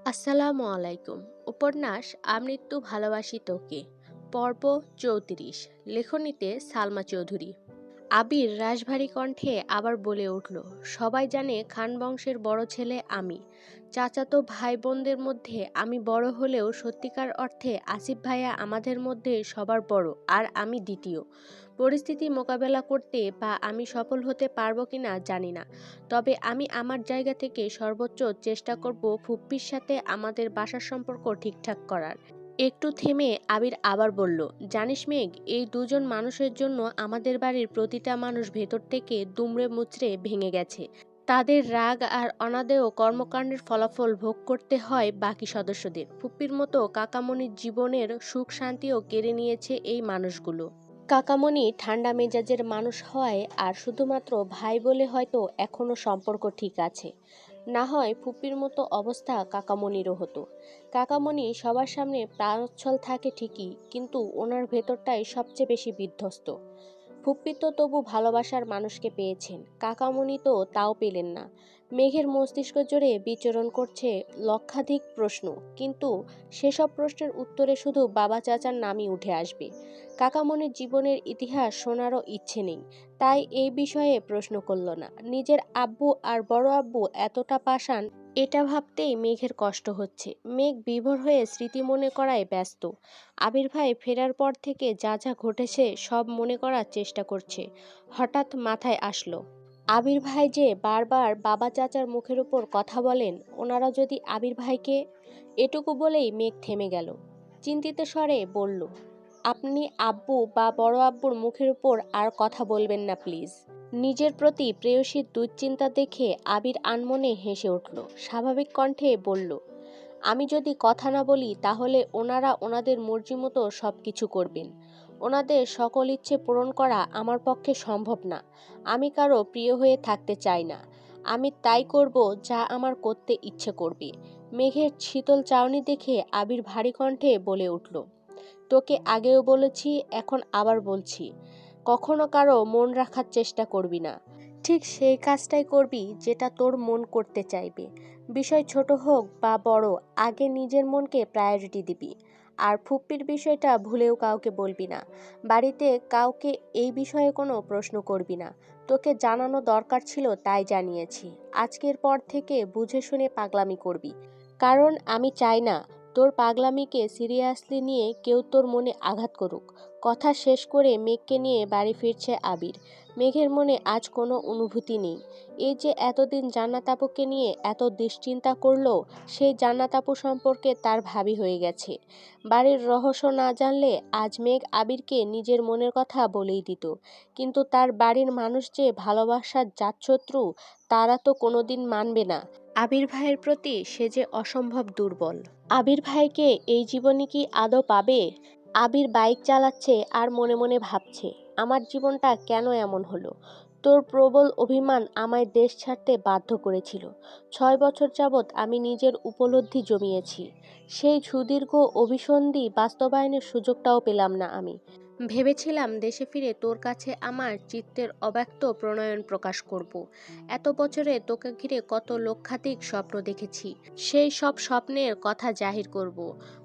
আসসালামু আলাইকুম। উপন্যাস আমৃত্যু ভালোবাসি তোকে। পর্ব চৌত্রিশ। লেখনীতে সালমা চৌধুরী। আবির রাশভারী কণ্ঠে আবার বলে উঠল, সবাই জানে খান বংশের বড় ছেলে আমি। চাচাতো ভাই বোনদের মধ্যে আমি বড় হলেও সত্যিকার অর্থে আসিফ ভাইয়া আমাদের মধ্যে সবার বড়, আর আমি দ্বিতীয়। পরিস্থিতি মোকাবেলা করতে বা আমি সফল হতে পারব কিনা জানি না। তবে আমি আমার জায়গা থেকে সর্বোচ্চ চেষ্টা করব ফুপ্পির সাথে আমাদের বাসার সম্পর্ক ঠিকঠাক করার। একটু থেমে আবির আবার বলল, জানিস মেঘ, এই দুজন মানুষের জন্য আমাদের বাড়ির প্রতিটা মানুষ ভেতর থেকে দুমড়ে মুচড়ে ভেঙে গেছে। তাদের রাগ আর অনাদেয় কর্মকাণ্ডের ফলাফল ভোগ করতে হয় বাকি সদস্যদের। ফুপ্পির মতো কাকামণির জীবনের সুখ শান্তিও কেড়ে নিয়েছে এই মানুষগুলো। কাকামণি ঠান্ডা মেজাজের মানুষ হয় আর শুধুমাত্র ভাই বলে হয়তো এখনও সম্পর্ক ঠিক আছে। না হয় ফুপির মতো অবস্থা কাকামণিরও হতো। কাকামণি সবার সামনে প্রাণোচ্ছল থাকে ঠিকই, কিন্তু ওনার ভেতরটাই সবচেয়ে বেশি বিধ্বস্ত। ফুপ্পি তবু ভালোবাসার মানুষকে পেয়েছেন। কাকামণি তো তাও পেলেন না। মেঘের মস্তিষ্ক জুড়ে বিচরণ করছে লক্ষাধিক প্রশ্ন, কিন্তু সেসব প্রশ্নের উত্তরে শুধু বাবা চাচার নামই উঠে আসবে। কাকামণির জীবনের ইতিহাস শোনারও ইচ্ছে নেই, তাই এই বিষয়ে প্রশ্ন করল না। নিজের আব্বু আর বড় আব্বু এতটা পাষাণ এটা ভাবতেই মেঘের কষ্ট হচ্ছে। মেঘ বিভোর হয়ে স্মৃতি মনে করায় ব্যস্ত। আবির ভাই ফেরার পর থেকে যা যা ঘটেছে সব মনে করার চেষ্টা করছে। হঠাৎ মাথায় আসলো, আবির ভাই যে বারবার বাবা চাচার মুখের উপর কথা বলেন, ওনারা যদি আবির ভাইকে? এটুকু বলেই মেঘ থেমে গেল। চিন্তিত স্বরে বলল আপনি আব্বু বা বড় আব্বুর মুখের উপর আর কথা বলবেন না, প্লিজ। নিজের প্রতি প্রেয়সীর দুশ্চিন্তা দেখে আবির আনমনে হেসে উঠল। স্বাভাবিক কণ্ঠে বলল, আমি যদি কথা না বলি, তাহলে ওনারা ওনাদের মর্জি মতো সব কিছু করবেন। ওনাদের সকল ইচ্ছে পূরণ করা আমার পক্ষে সম্ভব না। আমি কারও প্রিয় হয়ে থাকতে চাই না। আমি তাই করব যা আমার করতে ইচ্ছে করবে। মেঘের শীতল চাউনি দেখে আবির ভারী কণ্ঠে বলে উঠল তোকে আগেও বলেছি, এখন আবার বলছি। কখনো কারও মন রাখার চেষ্টা করবি না। ঠিক সেই কাজটাই করবি যেটা তোর মন করতে চাইবে। বিষয় ছোট হোক বা বড়, আগে নিজের মনকে প্রায়োরিটি দিবি। আর ফুপ্পির বিষয়টা ভুলেও কাউকে বলবি না। বাড়িতে কাউকে এই বিষয়ে কোনো প্রশ্ন করবি না। তোকে জানানো দরকার ছিল তাই জানিয়েছি। আজকের পর থেকে বুঝে শুনে পাগলামি করবি। কারণ আমি চাই না তোর পাগলামিকে সিরিয়াসলি নিয়ে কেউ তোর মনে আঘাত করুক। কথা শেষ করে মেঘকে নিয়ে বাড়ি ফিরছে আবির। মেঘের মনে আজ কোনো অনুভূতি নেই। এই যে এতদিন জান্নাত আপুকে নিয়ে এত দুশ্চিন্তা করল সেই জান্নাত আপু সম্পর্কে তার ভাবি হয়ে গেছে। বাড়ির রহস্য না জানলে আজ মেঘ আবিরকে নিজের মনের কথা বলেই দিত। কিন্তু তার বাড়ির মানুষ যে ভালোবাসার জাতশত্রু তারা তো কোনোদিন মানবে না। আবির ভাইয়ের প্রতি সে যে অসম্ভব দুর্বল। আবির ভাইকে এই জীবনে কি আদৌ পাবে? আবির বাইক চালাচ্ছে আর মনে মনে ভাবছে। আমার জীবনটা কেন এমন হলো? তোর প্রবল অভিমান আমায় দেশ ছাড়তে বাধ্য করেছিল। ছয় বছর যাবৎ আমি নিজের উপলব্ধি জমিয়েছি। সেই সুদীর্ঘ অভিসন্ধি বাস্তবায়নের সুযোগটাও পেলাম না আমি। ভেবেছিলাম দেশে ফিরে তোর কাছে আমার চিত্তের অব্যক্ত প্রণয়ন প্রকাশ করব। এত বছরে তোকে ঘিরে কত লক্ষাধিক স্বপ্ন দেখেছি সেই সব স্বপ্নের কথা জাহির করব।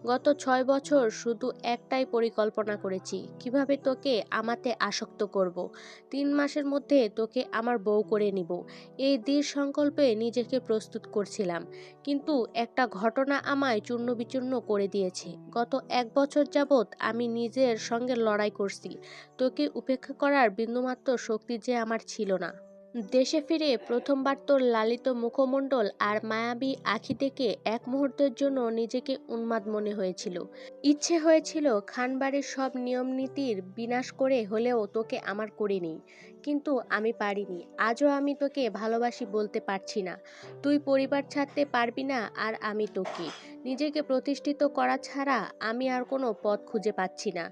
গত ছয় বছর শুধু একটাই পরিকল্পনা করেছি, কীভাবে তোকে আমাতে আসক্ত করব। তিন মাসের মধ্যে তোকে আমার বউ করে নিব এই দৃঢ় সংকল্পে নিজেকে প্রস্তুত করছিলাম কিন্তু একটা ঘটনা আমায় চূর্ণ বিচূর্ণ করে দিয়েছে গত এক বছর যাবৎ আমি নিজের সঙ্গে লড়াই করছি। তোকে উপেক্ষা করার বিন্দুমাত্র শক্তি যে আমার ছিল না। দেশে ফিরে প্রথমবার তোর লালিত মুখমণ্ডল আর মায়াবী আখি দেখে এক মুহূর্তের জন্য নিজেকে উন্মাদ মনে হয়েছিল। ইচ্ছে হয়েছিল খানবাড়ির সব নিয়ম নীতির বিনাশ করে হলেও তোকে আমার করিনি। কিন্তু আমি পারিনি। আজও আমি তোকে ভালোবাসি বলতে পারছি না। তুই পরিবার ছাড়তে পারবি না আর আমি তোকে। নিজেকে প্রতিষ্ঠিত করা ছাড়া আমি আর কোনো পথ খুঁজে পাচ্ছি না।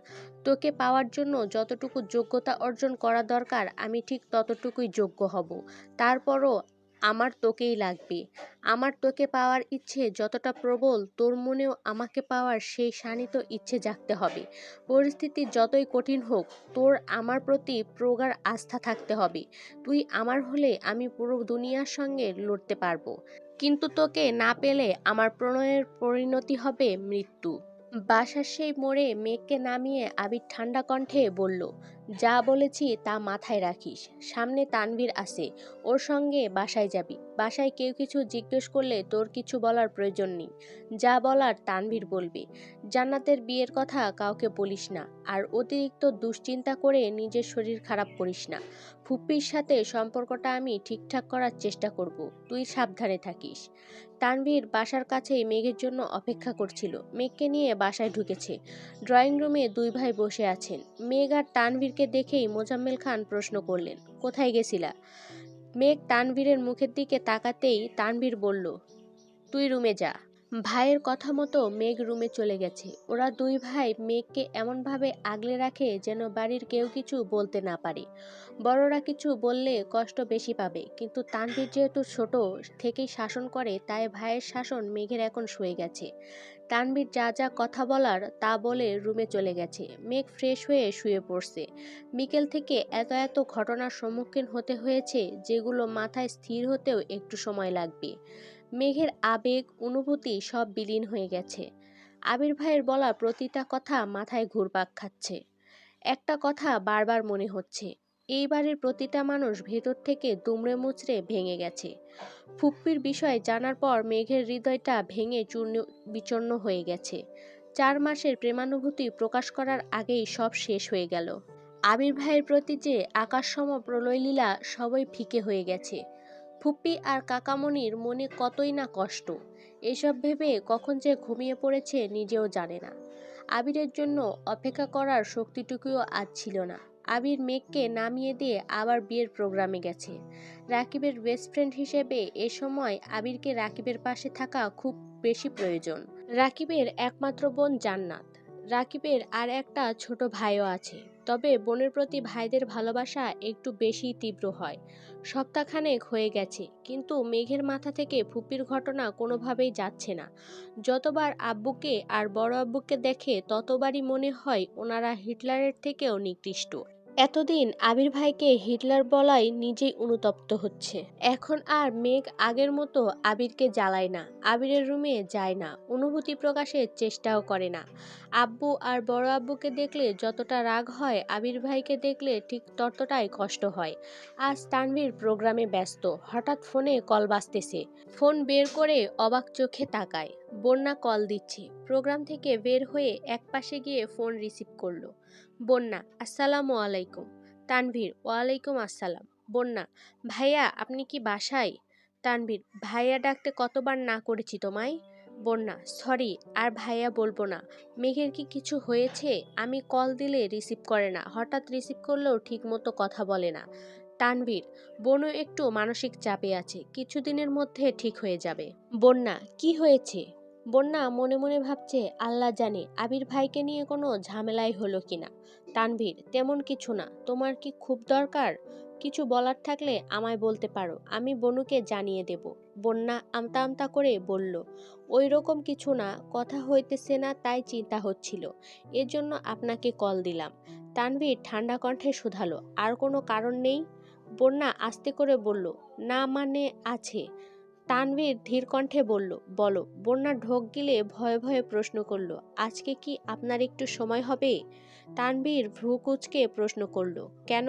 তোকে পাওয়ার জন্য যতটুকু যোগ্যতা অর্জন করা দরকার, আমি ঠিক ততটুকুই যোগ্য হব। তারপরও আমার তোকেই লাগবে। আমার তোকে পাওয়ার ইচ্ছে যতটা প্রবল, তোর মনেও আমাকে পাওয়ার সেই শানিত ইচ্ছে জাগতে হবে। পরিস্থিতি যতই কঠিন হোক, তোর আমার প্রতি প্রগাঢ় আস্থা থাকতে হবে। তুই আমার হলে আমি পুরো দুনিয়ার সঙ্গে লড়তে পারব। কিন্তু তোকে না পেলে আমার প্রণয়ের পরিণতি হবে মৃত্যু। বাসার সেই মোড়ে মেঘকে নামিয়ে আবির ঠান্ডা কণ্ঠে বলল যা বলেছি তা মাথায় রাখিস, সামনে তানভীর আছে, ওর সঙ্গে বাসায় যাবি, বাসায় কেউ কিছু জিজ্ঞেস করলে তোর কিছু বলার প্রয়োজন নেই, যা বলার তানভীর বলবে, জান্নাতের বিয়ের কথা কাউকে বলিস না, আর অতিরিক্ত দুশ্চিন্তা করে নিজের শরীর খারাপ করিস না, ফুপ্পির সাথে সম্পর্কটা আমি ঠিকঠাক করার চেষ্টা করব, তুই সাবধানে থাকিস। তানভীর বাসার কাছেই মেঘের জন্য অপেক্ষা করছিল, মেঘকে নিয়ে বাসায় ঢুকেছে, ড্রয়িং রুমে দুই ভাই বসে আছেন, মেঘ আর তানভীরকে দেখেই মোজাম্মেল খান প্রশ্ন করলেন, কোথায় গেছিলা? মেঘ তানভীরের মুখের দিকে তাকাতেই তানভীর বলল, তুই রুমে যা। ভাইয়ের কথা মতো মেঘ রুমে চলে গেছে। ওরা দুই ভাই মেঘকে এমনভাবে আগলে রাখে যেন বাড়ির কেউ কিছু বলতে না পারে। বড়রা কিছু বললে কষ্ট বেশি পাবে, কিন্তু তানভীর যেহেতু ছোট থেকেই শাসন করে, তাই ভাইয়ের শাসন মেঘের এখন শুয়ে গেছে। তানভীর যা যা কথা বলার তা বলে রুমে চলে গেছে। মেঘ ফ্রেশ হয়ে শুয়ে পড়ছে। বিকেল থেকে এত এত ঘটনার সম্মুখীন হতে হয়েছে, যেগুলো মাথায় স্থির হতেও একটু সময় লাগবে। মেঘের আবেগ, অনুভূতি সব বিলীন হয়ে গেছে। আবির ভাইয়ের বলা প্রতিটা কথা মাথায় ঘুরপাক খাচ্ছে। একটা কথা বারবার মনে হচ্ছে এই বাড়ির প্রতিটা মানুষ ভেতর থেকে দুমড়ে মুচড়ে ভেঙে গেছে। ফুপ্পির বিষয় জানার পর মেঘের হৃদয়টা ভেঙে চূর্ণ বিচন্ন হয়ে গেছে। চার মাসের প্রেমানুভূতি প্রকাশ করার আগেই সব শেষ হয়ে গেল। আবির ভাইয়ের প্রতি যে আকাশসম প্রলয়লীলা সবই ফিকে হয়ে গেছে। ফুপ্পি আর কাকামণির মনে কতই না কষ্ট। এসব ভেবে কখন যে ঘুমিয়ে পড়েছে নিজেও জানে না। আবিরের জন্য অপেক্ষা করার শক্তিটুকুও আজ ছিল না। আবির মেঘকে নামিয়ে দিয়ে আবার বিয়ের প্রোগ্রামে গেছে। রাকিবের বেস্ট ফ্রেন্ড হিসেবে এ সময় আবিরকে রাকিবের পাশে থাকা খুব বেশি প্রয়োজন। রাকিবের একমাত্র বোন জান্নাত। রাকিবের আর একটা ছোট ভাইও আছে। তবে বোনের প্রতি ভাইদের ভালোবাসা একটু বেশি তীব্র হয়। সপ্তাহখানেক হয়ে গেছে, কিন্তু মেঘের মাথা থেকে ফুপির ঘটনা কোনোভাবেই যাচ্ছে না। যতবার আব্বুকে আর বড় আব্বুকে দেখে ততবারই মনে হয় ওনারা হিটলারের থেকেও নিকৃষ্ট। এতদিন আবির ভাইকে হিটলার বলাই নিজেই অনুতপ্ত হচ্ছে। এখন আর মেঘ আগের মতো আবিরকে জ্বালায় না, আবিরের রুমে যায় না, অনুভূতি প্রকাশের চেষ্টাও করে না। আব্বু আর বড় আব্বুকে দেখলে যতটা রাগ হয়, আবির ভাইকে দেখলে ঠিক ততটাই কষ্ট হয়। আজ তানভীর প্রোগ্রামে ব্যস্ত, হঠাৎ ফোনে কল বাজতেছে। ফোন বের করে অবাক চোখে তাকায়। বন্যা কল দিচ্ছে। প্রোগ্রাম থেকে বের হয়ে এক পাশে গিয়ে ফোন রিসিভ করল। বন্যা, আসসালামু আলাইকুম। তানভীর, ওয়ালাইকুম আসসালাম। বন্যা, ভাইয়া, আপনি কি বাসায়? তানভীর, ভাইয়া ডাকতে কতবার না করেছি তোমায়? বন্যা, সরি, আর ভাইয়া বলব না। মেঘের কি কিছু হয়েছে? আমি কল দিলে রিসিভ করে না। হঠাৎ রিসিভ করলেও ঠিকমতো কথা বলে না। তানভীর বনু একটু মানসিক চাপে আছে। কিছুদিনের মধ্যে ঠিক হয়ে যাবে। বন্যা, কি হয়েছে? বন্যা মনে মনে ভাবছে, আল্লাহ জানে, আবির ভাইকে নিয়ে কোনো ঝামেলাই হলো কিনা তানভীর, তেমন কিছু না। তোমার কি খুব দরকার? কিছু বলার থাকলে আমায় বলতে পারো। আমি বনুকে জানিয়ে দেব। বন্যা আমতা আমতা করে বলল, ওই রকম কিছু না। কথা হইতেছে না, তাই চিন্তা হচ্ছিল। এজন্য আপনাকে কল দিলাম। তানভীর ঠান্ডা কণ্ঠে শুধালো, আর কোনো কারণ নেই? বন্যা আস্তে করে বলল, না মানে আছে। তানভীর ধীর কণ্ঠে বলল, বলো। বন্যা ঢোক গিলে ভয়ে ভয়ে প্রশ্ন করল, আজকে কি আপনার একটু সময় হবে? তানভীর ভ্রু কুচকে প্রশ্ন করল, কেন?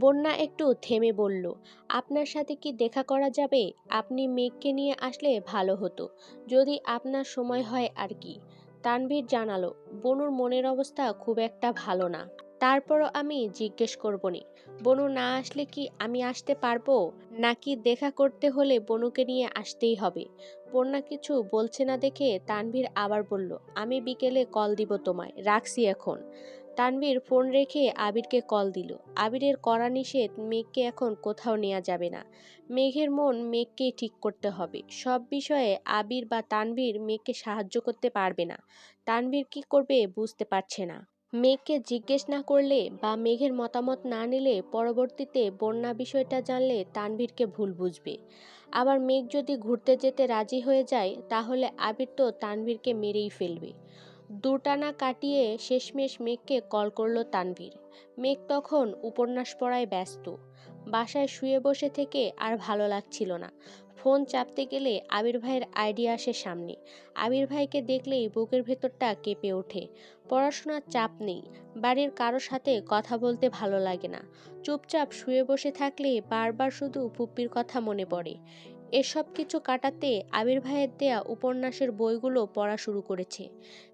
বন্যা একটু থেমে বলল, আপনার সাথে কি দেখা করা যাবে? আপনি মেঘকে নিয়ে আসলে ভালো হতো, যদি আপনার সময় হয় আর কি। তানভীর জানালো, বনুর মনের অবস্থা খুব একটা ভালো না। তারপরও আমি জিজ্ঞেস করবনি। বনু না আসলে কি আমি আসতে পারব? নাকি দেখা করতে হলে বনুকে নিয়ে আসতেই হবে? বন্যা কিছু বলছে না দেখে তানভীর আবার বলল, আমি বিকেলে কল দিব তোমায়, রাখছি এখন। তানভীর ফোন রেখে আবিরকে কল দিল। আবিরের কড়া নিষেধ মেঘকে এখন কোথাও নেওয়া যাবে না। মেঘের মন মেঘকেই ঠিক করতে হবে। সব বিষয়ে আবির বা তানভীর মেঘকে সাহায্য করতে পারবে না। তানভীর কি করবে বুঝতে পারছে না। মেঘকে জিজ্ঞেস না করলে বা মেঘের মতামত না নিলে পরবর্তীতে বন্যা বিষয়টা জানলে তানভীরকে ভুল বুঝবে। আবার মেঘ যদি ঘুরতে যেতে রাজি হয়ে যায়, তাহলে আবির তো তানভীরকে মেরেই ফেলবে। দুটানা কাটিয়ে শেষমেশ মেঘকে কল করল তানভীর। মেঘ তখন উপন্যাস পড়ায় ব্যস্ত। বাসায় শুয়ে বসে থেকে আর ভালো লাগছিল না। ফোন চাপতে গেলে আবির ভাইয়ের আইডিয়া আসে সামনে। আবির ভাইকে দেখলেই বুকের ভেতরটা কেঁপে ওঠে। পড়াশোনার চাপ নেই, বাড়ির কারোর সাথে কথা বলতে ভালো লাগে না। চুপচাপ শুয়ে বসে থাকলে বারবার শুধু পুপ্পির কথা মনে পড়ে। এসব কিছু কাটাতে আবির ভাইয়ের দেয়া উপন্যাসের বইগুলো পড়া শুরু করেছে।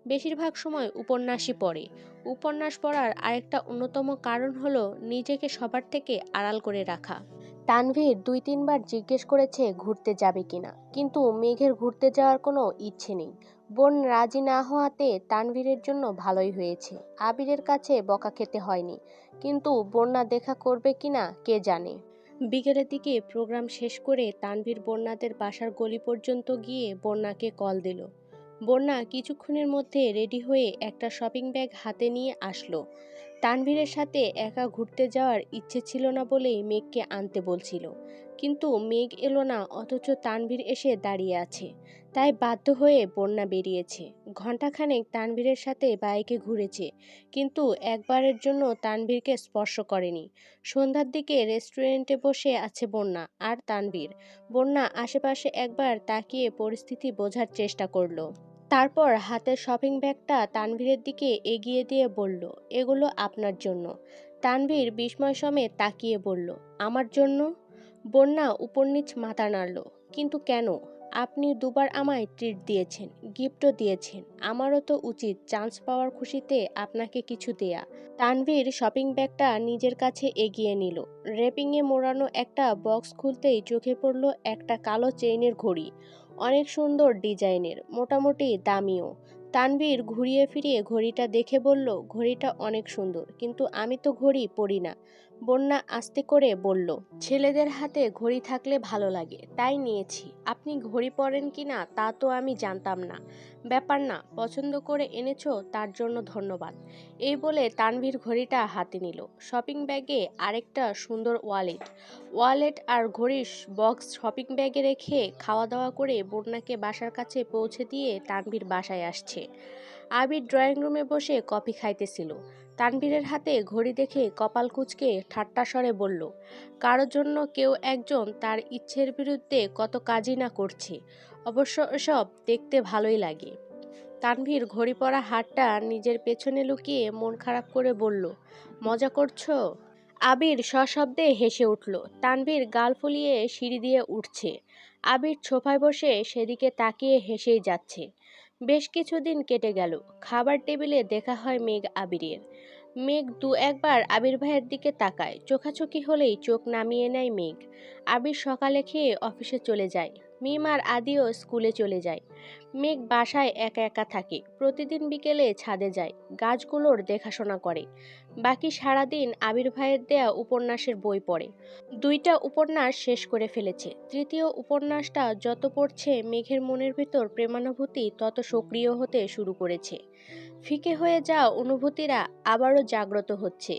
বেশিরভাগ সময় উপন্যাসই পড়ে। উপন্যাস পড়ার আরেকটা অন্যতম কারণ হলো নিজেকে সবার থেকে আড়াল করে রাখা। তানভীর দুই তিনবার জিজ্ঞেস করেছে ঘুরতে যাবে কিনা, কিন্তু মেঘের ঘুরতে যাওয়ার কোনো ইচ্ছে নেই। বোন রাজি না হওয়াতে তানভীরের জন্য ভালোই হয়েছে। আবিরের কাছে বকা খেতে হয়নি, কিন্তু বন্যা দেখা করবে কিনা কে জানে। বিকেলের দিকে প্রোগ্রাম শেষ করে তানভীর বন্যাদের বাসার গলি পর্যন্ত গিয়ে বন্যাকে কল দিল। বন্যা কিছুক্ষণের মধ্যে রেডি হয়ে একটা শপিং ব্যাগ হাতে নিয়ে আসলো। তানভীরের সাথে একা ঘুরতে যাওয়ার ইচ্ছে ছিল না বলেই মেঘকে আনতে বলছিল। কিন্তু মেঘ এলো না, অথচ তানভীর এসে দাঁড়িয়ে আছে। তাই বাধ্য হয়ে বন্যা বেরিয়েছে। ঘণ্টাখানেক তানভীরের সাথে বাইকে ঘুরেছে, কিন্তু একবারের জন্য তানভীরকে স্পর্শ করেনি। সন্ধ্যার দিকে রেস্টুরেন্টে বসে আছে বন্যা আর তানভীর। বন্যা আশেপাশে একবার তাকিয়ে পরিস্থিতি বোঝার চেষ্টা করল। তারপর হাতের শপিং ব্যাগটা তানভীরের দিকে এগিয়ে দিয়ে বলল, এগুলো আপনার জন্য। তানভীর বিস্ময় সমেত তাকিয়ে বলল, আমার জন্য? বন্যা উপর নিচ মাথা নাড়ল, কিন্তু কেন? আপনি দুবার আমায় ট্রিট দিয়েছেন গিফটও দিয়েছেন। আমারও তো উচিত চান্স পাওয়ার খুশিতে আপনাকে কিছু দেয়া। তানভীর শপিং ব্যাগটা নিজের কাছে এগিয়ে নিল। র্যাপিংয়ে মোড়ানো একটা বক্স খুলতেই চোখে পড়ল একটা কালো চেইনের ঘড়ি। অনেক সুন্দর ডিজাইনের, মোটামুটি দামিও। তানবীর ঘুরিয়ে ফিরিয়ে ঘড়িটা দেখে বলল, ঘড়িটা অনেক সুন্দর, কিন্তু আমি তো ঘড়ি পরি না। বন্যা আস্তে করে বলল, ছেলেদের হাতে ঘড়ি থাকলে ভালো লাগে, তাই নিয়েছি। আপনি ঘড়ি পরেন কি না, তা তো আমি জানতাম না। ব্যাপার না, পছন্দ করে এনেছো, তার জন্য ধন্যবাদ। এই বলে তানভীর ঘড়িটা হাতে নিল। শপিং ব্যাগে আরেকটা সুন্দর ওয়ালেট। ওয়ালেট আর ঘড়ির বক্স শপিং ব্যাগে রেখে খাওয়া দাওয়া করে বন্যাকে বাসার কাছে পৌঁছে দিয়ে তানভীর বাসায় আসছে। আবির ড্রয়িং রুমে বসে কফি খাইতেছিল। তানভীরের হাতে ঘড়ি দেখে কপাল কুচকে ঠাট্টা স্বরে বলল, কারোর জন্য কেউ একজন তার ইচ্ছের বিরুদ্ধে কত কাজই না করছে। অবশ্য সব দেখতে ভালোই লাগে। তানভীর ঘড়ি পরা হাতটা নিজের পেছনে লুকিয়ে মন খারাপ করে বলল, মজা করছ? আবির সশব্দে হেসে উঠল, তানভীর গাল ফুলিয়ে সিঁড়ি দিয়ে উঠছে। আবির ছোফায় বসে সেদিকে তাকিয়ে হেসেই যাচ্ছে। বেশ কিছুদিন কেটে গেল, খাবার টেবিলে দেখা হয় মেঘ আবিরের। মেঘ দু একবার আবির ভাইয়ের দিকে তাকায়। চোখাচোখি হলেই চোখ নামিয়ে নেয় মেঘ। আবির সকালে খেয়ে অফিসে চলে যায়। মিম আর আদিও স্কুলে চলে যায়। মেঘ বাসায় একা একা থাকে। প্রতিদিন বিকেলে ছাদে যায়। গাছগুলোর দেখাশোনা করে। বাকি সারাদিন আবির ভাইয়ের দেয়া উপন্যাসের বই পড়ে। দুইটা উপন্যাস শেষ করে ফেলেছে। তৃতীয় উপন্যাসটা যত পড়ছে, মেঘের মনের ভিতর প্রেমানুভূতি তত সক্রিয় হতে শুরু করেছে। ফিকে হয়ে যাওয়া অনুভূতিরা আবারও জাগ্রত হচ্ছে।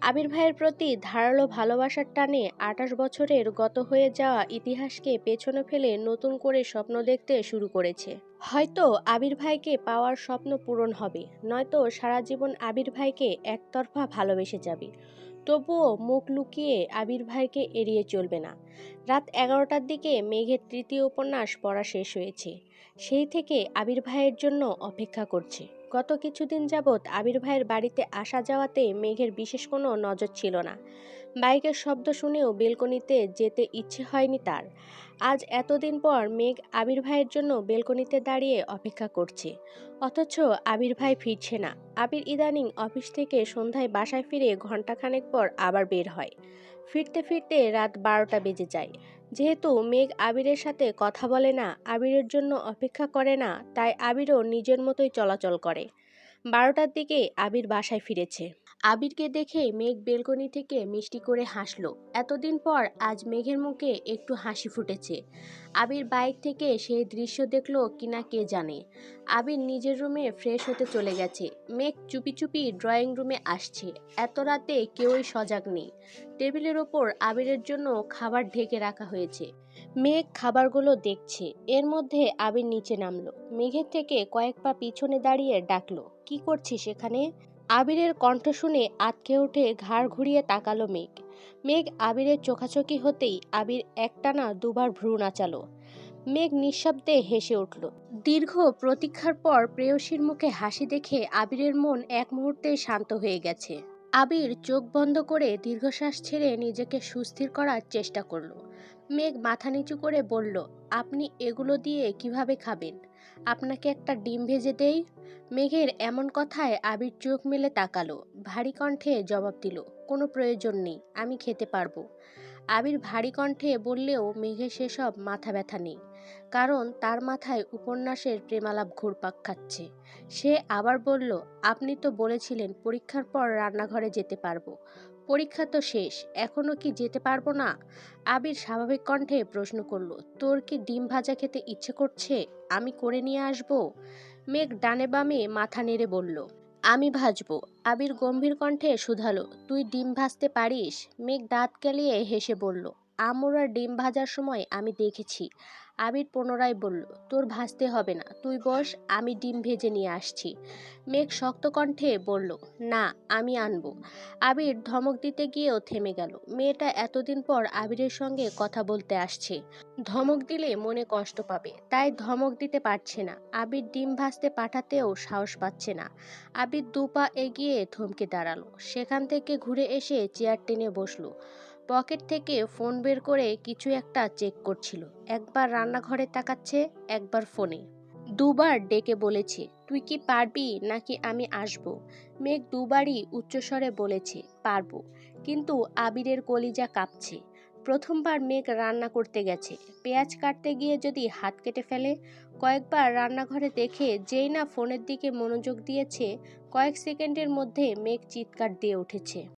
আবির ভাইয়ের প্রতি ধারালো ভালোবাসার টানে আঠাশ বছরের গত হয়ে যাওয়া ইতিহাসকে পেছনে ফেলে নতুন করে স্বপ্ন দেখতে শুরু করেছে। হয়তো আবির ভাইকে পাওয়ার স্বপ্ন পূরণ হবে, নয়তো সারা জীবন আবির ভাইকে একতরফা ভালোবেসে যাবে। তবুও মুখ লুকিয়ে আবির ভাইকে এড়িয়ে চলবে না। রাত এগারোটার দিকে মেঘের তৃতীয় উপন্যাস পড়া শেষ হয়েছে। সেই থেকে আবির ভাইয়ের জন্য অপেক্ষা করছে। গত কিছুদিন যাবৎ আবির ভাইয়ের বাড়িতে আসা যাওয়াতে মেঘের বিশেষ কোনো নজর ছিল না। বাইকের শব্দ শুনেও বেলকনিতে যেতে ইচ্ছে হয়নি তার। আজ এতদিন পর মেঘ আবির ভাইয়ের জন্য বেলকনিতে দাঁড়িয়ে অপেক্ষা করছে। অথচ আবির ভাই ফিরছে না। আবির ইদানিং অফিস থেকে সন্ধ্যায় বাসায় ফিরে ঘন্টাখানেক পর আবার বের হয়। ফিরতে ফিরতে রাত বারোটা বেজে যায়। যেহেতু মেঘ আবিরের সাথে কথা বলে না, আবিরের জন্য অপেক্ষা করে না, তাই আবিরও নিজের মতোই চলাচল করে। বারোটার দিকে আবির বাসায় ফিরেছে। আবিরকে দেখে মেঘ বেলকনি থেকে মিষ্টি করে হাসলো। এতদিন পর আজ মেঘের মুখে একটু হাসি ফুটেছে। আবির বাইক থেকে সেই দৃশ্য দেখল কিনা কে জানে। আবির নিজের রুমে ফ্রেশ হতে চলে গেছে। মেঘ চুপি চুপি ড্রয়িং রুমে আসছে। এত রাতে কেউই সজাগ নেই। টেবিলের ওপর আবিরের জন্য খাবার ঢেকে রাখা হয়েছে। মেঘ খাবারগুলো দেখছে। এর মধ্যে আবির নিচে নামলো। মেঘের থেকে কয়েক পা পিছনে দাঁড়িয়ে ডাকলো, কি করছিস এখানে? আবিরের কণ্ঠ শুনে আতকে উঠে ঘাড় ঘুরিয়ে তাকালো মেঘ। মেঘ আবিরের চোখাচোখি হতেই আবির একটানা দুবার ভ্রু নাচালো। মেঘ নিঃশব্দে হেসে উঠল। দীর্ঘ প্রতীক্ষার পর প্রেয়সীর মুখে হাসি দেখে আবিরের মন এক মুহূর্তে শান্ত হয়ে গেছে। আবির চোখ বন্ধ করে দীর্ঘশ্বাস ছেড়ে নিজেকে সুস্থির করার চেষ্টা করল। মেঘ মাথা নিচু করে বলল, আপনি এগুলো দিয়ে কীভাবে খাবেন? আপনাকে একটা ডিম ভেজে দেই? মেঘের এমন কথায় আবির চোখ মেলে তাকালো, ভারী কণ্ঠে জবাব দিল, কোনো প্রয়োজন নেই, আমি খেতে পারব। আবির ভারী কণ্ঠে বললেও মেঘের সেসব মাথা ব্যথা নেই, কারণ তার মাথায় উপন্যাসের প্রেমালাপ ঘুরপাক খাচ্ছে। সে আবার বলল, আপনি তো বলেছিলেন পরীক্ষার পর রান্নাঘরে যেতে পারব। পরীক্ষা তো শেষ, এখনও কি যেতে পারব না? আবির স্বাভাবিক কণ্ঠে প্রশ্ন করল, তোর কি ডিম ভাজা খেতে ইচ্ছে করছে? আমি করে নিয়ে আসব? মেঘ ডানে বামে মাথা নেড়ে বলল, আমি ভাজবো। আবির গম্ভীর কণ্ঠে শুধালো, তুই ডিম ভাজতে পারিস? মেঘ দাঁত কেলিয়ে হেসে বলল, আমরার ডিম ভাজার সময় আমি দেখেছি। আবির পুনরায় বলল, তোর ভাসতে হবে না, তুই বস, আমি ডিম ভেজে নিয়ে আসছি। মেঘ শক্ত কণ্ঠে বলল, না, আমি আনব। আবির ধমক দিতে গিয়েও থেমে গেল। মেয়েটা এতদিন পর আবিরের সঙ্গে কথা বলতে আসছে। ধমক দিলে মনে কষ্ট পাবে, তাই ধমক দিতে পারছে না। আবির ডিম ভাজতে পাঠাতেও সাহস পাচ্ছে না। আবির দুপা এগিয়ে থমকে দাঁড়াল। সেখান থেকে ঘুরে এসে চেয়ার টেনে বসল। পকেট থেকে ফোন বের করে কিছু একটা চেক করছিল। একবার রান্নাঘরে তাকাচ্ছে, একবার ফোনে। দুবার ডেকে বলেছে, তুই কি পারবি নাকি আমি আসব? মেঘ দুবারই উচ্চস্বরে বলেছে, পারব। কিন্তু আবিরের কলিজা কাঁপছে। প্রথমবার মেঘ রান্না করতে গেছে। পেঁয়াজ কাটতে গিয়ে যদি হাত কেটে ফেলে, কয়েকবার রান্নাঘরে দেখে যেই না ফোনের দিকে মনোযোগ দিয়েছে, কয়েক সেকেন্ডের মধ্যে মেঘ চিৎকার দিয়ে উঠেছে।